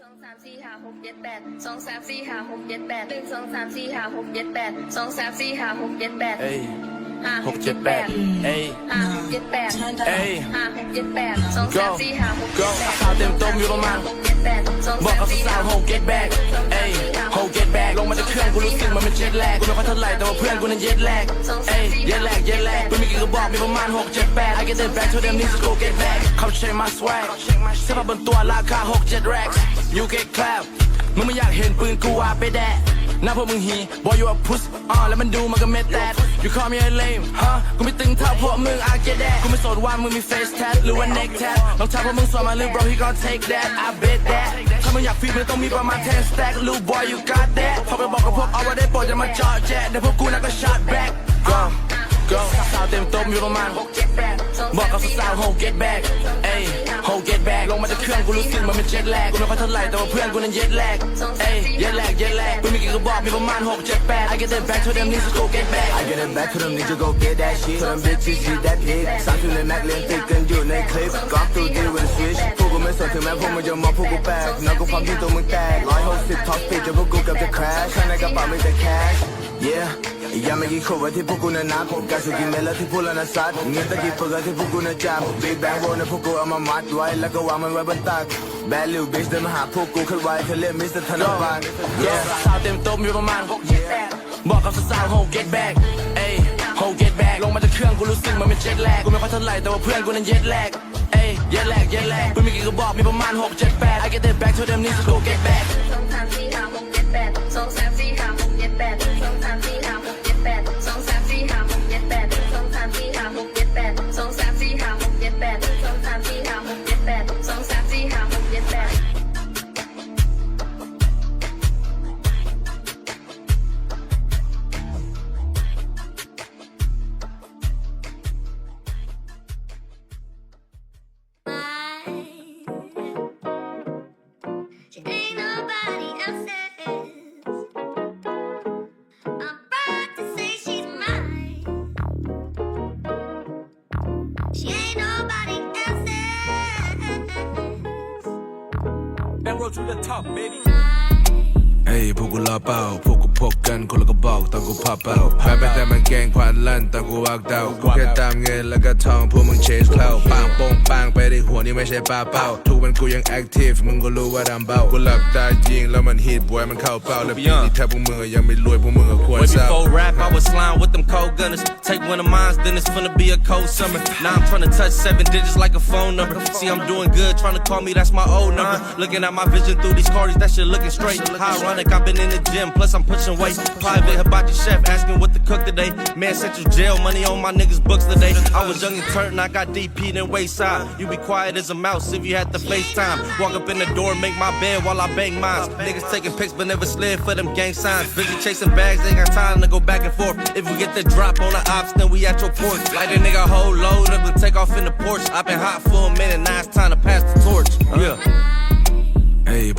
สองสามสี่ห้าหกเจ็ดแปดสองสามสี่ห้าหกเจ็ดแปดหนึ่งสองสามสี่ห้าหกเจ็ดแปดสองสามสี่ห้าหกเจ็ดแปดเอ้ยห้าหกเจ็ดแปดเอ้ย ห้าหกเจ็ดแปดเอ้ยห้าหกเจ็ดแปดสอง go สามสี่ห้าหก go ข่าวเต็มโต๊ะมีประมาณ หกเจ็ดแปดสองบอกสามกับสี่สาห้าวๆ ho get back เอ้ย ho get back ลงมาจากเครื่องกูรู้สึกมันเป็นเจ็ตแลกกูไม่ค่อยเท่าไหร่แต่ว่าเพื่อนกูนั้นเย็ดแลกเอ้ยเย็ดแลกเระบอกมีประมาณ6 7 8 I get that back to them niggas go get back เขาเช็ค my swag เสื้อผ้าบนตัวราคา6 7 racks you get clap มึงไม่อยากเห็นปืนกูว่าไปแดะหน้าพวกมึงหี boy you a puss อ่าแล้วมันดูมันก็เม็ดแตด you call me a lame ฮะกูไม่ตึงเท่าพวกมึง I get that กูไม่สนว่ามึงมี face tat หรือว่า neck tat ลองทักว่ามึงสอนมาหรือ bro he gon' take that I bet that ถ้ามึงอยากฟีดมึงต้องมีประมาณ 10 stack ลูก boy you got that พอไปบอกกับพวกเอาว่าได้โปรดจะมาจาะแจ๊เดี๋ยวพวกกูน่ะก็ shot back go go สาวเต็มโต๊ะมีประมาณบอกกับสาวๆ ho get back เอ้ย ho get back ลงมาจากเครื่องกูรู้สึกมันเป็นเจ็ตแลกกูไม่ค่อยเท่าไหร่แต่ว่าเพื่อนกูนั้นเย็ดแลกเอ้ยเย็ดแลกเย็ดแลกกูมีกี่กระบอกมีประมาณ6 7 8 I get that back to them niggas go get back I get it back to them niggas go get that shit. Put them bitches see that dick. สามสิบเลยแม็กเลนติดกันอยู่ในคลิปก๊อปตูดี with a switch พวกกูไม่สนถึงแม้พวกมึงจะมองพวกกูแปลกน้องกูความที่ตัวมึงแตกร้อยหกสิบท็อปปิดจนพวกกูเกือบจะ crash ข้างในกระเป๋ามีแต่ cash yeah ยังไม่กี่ขวดที่พวกกูนั้นนับการสุกินเมลที่พูดแล้วนะซัดเงินตะกี้เปิดที่พวกกูนั้นจับ Big Bang โวนพวกกูเอามามัดไว้แล้วก็วางมันไว้บนตัก Bad little bitch เดินมาหาพวกกูขึ้นไว้เธอเรียก Mr. ธนบัตรสาวเต็มโต๊ะมีประมาณหกบอกกับสาวๆ ho get back เอ้ย ho get back ลงมาจากเครื่องกูรู้สึกมันเป็นเจ็ตแลกกูไม่ค่อยเท่าไหร่แต่ว่าเพื่อนกูนั้นเย็ดแลกเอ้ยเย็ดแลกเย็ดแลกกูมีกี่กระบอกมีประมาณ6 7 8 I get that back to them niggas go get back สองสามสี่ห้าหกเจ็ดแปดสองสามสี่ห้าหกเจ็ดแปด road to the top, baby. Hey, pull up พวกกูพกกันคนละกระบอกตอนกูพับเป้าแพ้ไปแต่มันแกล้งควันลั่นตอนกูวากเดากูแค่ตามเงินแล้วก็ทองพวกมึงเชสเคล้าปังโป้งปังไปได้หัวนี่ไม่ใช่ปลาเป้า ทุกวันกูยังแอคทีฟมึงก็รู้ว่าดำเบ้ากูหลับตาจริงแล้วมันฮิตบวยมันเข้าเป้าแล้วปีนี้ถ้าพวกมึงยังไม่รวยพวกมึงก็ควร Way เศร้า before rap, I was slime with them cold gunners. Take one of mine, then it's finna be a cold summer. Now I'm tryna touch seven digits like a phone number. See, I'm doing good, tryna call me, that's my old number. Looking at my vision through these cards, that shit looking straight. How ironic, I've been in the gym, plus I'm pushing kitchen waste. Private hibachi chef asking what to cook today. Man, sent you jail money on my niggas' books today. I was young and turned, I got DP'd in wayside. You be quiet as a mouse if you had to FaceTime. Walk up in the door, make my bed while I bang mines. Niggas taking pics but never slid for them gang signs. Busy chasing bags, ain't got time to go back and forth. If we get the drop on the ops, then we at your porch. Light a nigga whole load up and take off in the porch. i been hot for a minute, now it's time to pass the torch. Yeah. Hey,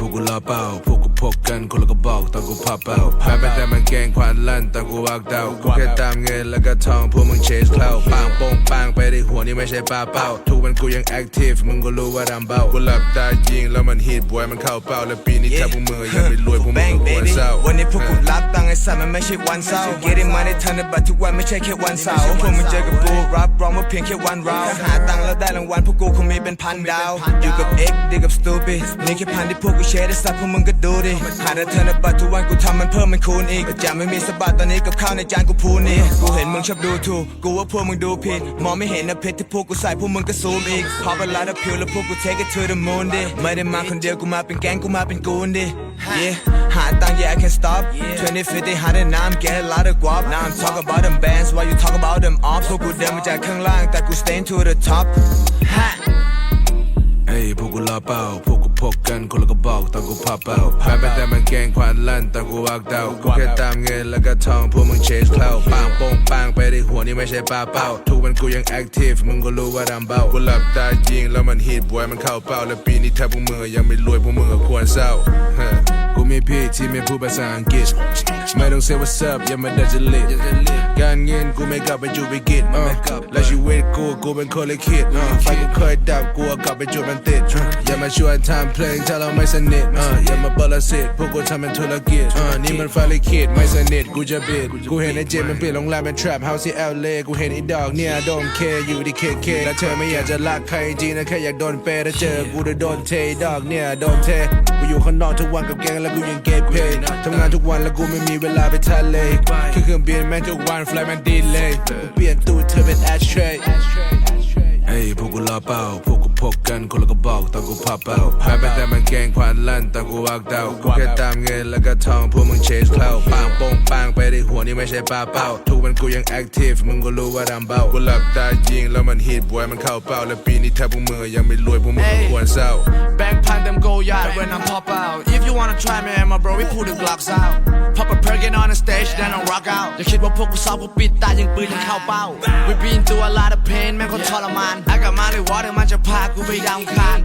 พวกกูพกกันคนละกระบอกตอนกูพับเป้าแพ้ไปแต่มันแกล้งควันลั่นตอนกูวากเดากูแค่ตามเงินแล้วก็ทองพวกมึงเชสเคล้าปังโป้งปังไปได้หัวนี่ไม่ใช่ปลาเป้า ทุกวันกูยังแอคทีฟมึงก็รู้ว่าดำเบ้ากูหลับตาจริงแล้วมันฮิตบวยมันเข้าเป้าแล้วปีนี้ถ้าพวกมึงยังไม่รวยพวกมึงก็ควรเศร้าวันนี้พวกกูรับตังค์ไอ้สัตว์มันไม่ใช่วันเศร้า Getting money ธนบัตรทุกวันไม่ใช่แค่วันเสาร์พวกมึงเจอกับกูรับรองว่าเพียงแค่วันเราถ้าหาตังค์แล้วได้รางวัลพวกกูคงมีเป็นพันดาวอยู่กับ X ดีกับ Stupid นี่แค่พันที่พวกกูแชร์ได้สัตว์พวกมึงก็ดูดิหาแต่ธนบัตรทุกวันกูทำมันเพิ่มมันคูณอีกแต่จะไม่มีสะบัดตอนนี้กับข้าวในจานกูพูนี่กูเห็นมึงชอบดูถูกกูว่าพวกมึงดูผิดมองไม่เห็นนะเพชรที่พวกกูใส่พวกมึงก็ซูมอีกพอเวลาถ้าพิวแล้วพวกกู take it to the moon ดิไม่ได้มาคนเดียวกูมาเป็นแก๊งกูมาเป็นกูนดิ Yeah หาตังค์ yeah I can't stop 2050หาได้น้ำ get a lot of guap Now I'm talk about them bands while you talk about them ops พวกกูเดินมาจากข้างล่างแต่กู stay to the top ฮะเอ้ย พวกกูลาเป้าพวกกูพกกันคนละกระบอกตอนกูพับเป้าแพ้ไปแต่มันแกงควันลั่นตอนกูวากเดากูแค่ตามเงินแล้วก็ทองพวกมึงเชสเคล้าปังโป้งปังไปได้หัวนี่ไม่ใช่ปลาเป้าทุกวันกูยังแอคทีฟมึงก็รู้ว่าดำเบ้ากูหลับตาจริงแล้วมันฮิตบวยมันเข้าเป้าแล้วปีนี้ถ้าพวกมึงยังไม่รวยพวกมึงก็ควรเศร้ากูม่ผิดที่ไม่พูดภาษาอังกฤษไม่ต้อง say what's up อย่ามาดัดจริตการเงิน กูไม่กลับไปจูไปกินและชีวิตกูกูเป็นคนเละคิดไฟกูเคยดับกูกลับไปจูมันติด อย่ามาชวนทำเพลงถ้าเราไม่สนิทอย่ามาเปิดละสิทธิ์พวกกูทำเป็นธุรกิจนี่มันไฟลิคิดไม่สนิทกูจะบิด กูเห็นไอ้เจมมันเปลี่ยนโรงแรมเป็น trap house ที่ LA กูเห็นไอ้ดอกเนี่ย don't care อยู่ที่ KK และเธอไม่อยากจะรักใครจริงนะแค่อยากโดนเปย์ถ้าเจอกูจะโดนเทดอกเนี่ยโดนเทกูอยู่ข้างนอกทุกวันกับแกงแล้วกูยังเก็บเพย์ทำงานทุกวันแล้วกูไม่มีเวลาไปทะเลแค่เครื่องบินแม่งทุกวันไฟล์มันดีเลยเปลี่ยนตู้เธอเป็น ashtray เอ้ยพวกกูรอเป้าพวกกูพกกันคนละกระบอกตอนกูพับเป้าแพ้ไปแต่มันแกล้งควันลั่นตอนกูวากเดากูแค่ตามเงินแล้วก็ทองพวกมึงเชสเคล้าปังโป้งปังไปในหัวนี่ไม่ใช่ปลาเป้าทุกวันกูยังแอคทีฟมึงก็รู้ว่าดำเบ้ากูหลับตาจริงแล้วมันฮิตบวยมันเข้าเป้าและปีนี้ถ้าพวกมึงยังไม่รวยพวกมึงก็ควรเศร้าแบงค์พันเต็มโกยาด when I'm pop out if you wanna try me and my bro we pull the glocks out get on the stage then I rock out อย่าคิดว่าพวกกูซ้อมกูปิดตายิงปืนยังเข้าเป้า we been through a lot of pain แม่งคนทรมาน I got money water มันจะพากูไปดาวอังคาน